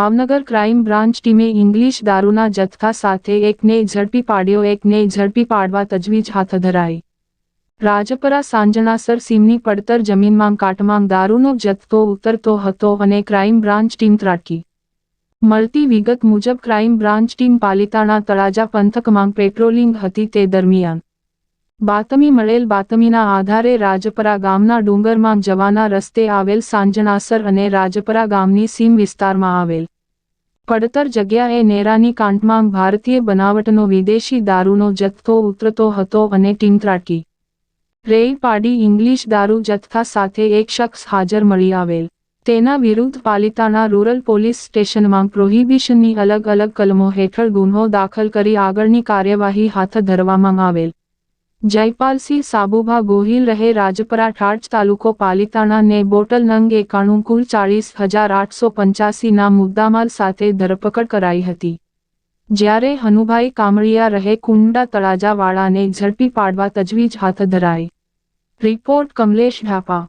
Bhavnagar crime branch ટીમે English દારૂના જથ્થા સાથે એકને ઝડપી પાડ્યો, એકને ઝડપી પાડવા તજવીજ હાથ ધરાઈ. રાજપરા સાંજણાસર સીમની પડતર જમીનમાં કાટમાં દારૂનો જથ્થો ઉતરતો હતો અને ક્રાઇમ બ્રાન્ચ ટીમ ત્રાટકી. મળતી વિગત મુજબ crime branch team Palitana Talaja પંથકમાં પેટ્રોલિંગ હતી તે દરમિયાન બાતમી મળેલ બાતમીના આધારે રાજપરા ગામના ડુંગરમાં જવાના રસ્તે આવેલ સાંજનાસર અને રાજપરા ગામની સીમ વિસ્તારમાં આવેલ. પડતર જગ્યાએ નેરાની કાંટમાં ભારતીય બનાવટનો વિદેશી દારૂનો જથ્થો ઉતરતો હતો અને ટીમ ત્રાટકી. રેઈ પાડી ઇંગ્લિશ દારૂ જથ્થા સાથે એક શખ્સ હાજર મળી આવેલ. તેના વિરુદ્ધ પાલિતાના રૂરલ પોલીસ સ્ટેશનમાં પ્રોહિબિશનની અલગ અલગ કલમો હેઠળ ગુન્હો દાખલ કરી આગળની કાર્યવાહી હાથ ધરવામાં આવેલ. જયપાલસિંહ સાબુભા ગોહિલ રહે રાજપરા ઠાઠ તાલુકો પાલિતાણા ને બોટલ નંગ એકાણું કુલ ચાળીસ હજાર આઠસો પંચ્યાસીના મુદ્દામાલ સાથે ધરપકડ કરાઈ હતી. જ્યારે હનુભાઈ કામળિયા રહે કુંડા તળાજાવાળાને ઝડપી પાડવા તજવીજ હાથ ધરાઈ. રિપોર્ટ કમલેશ ઢાપા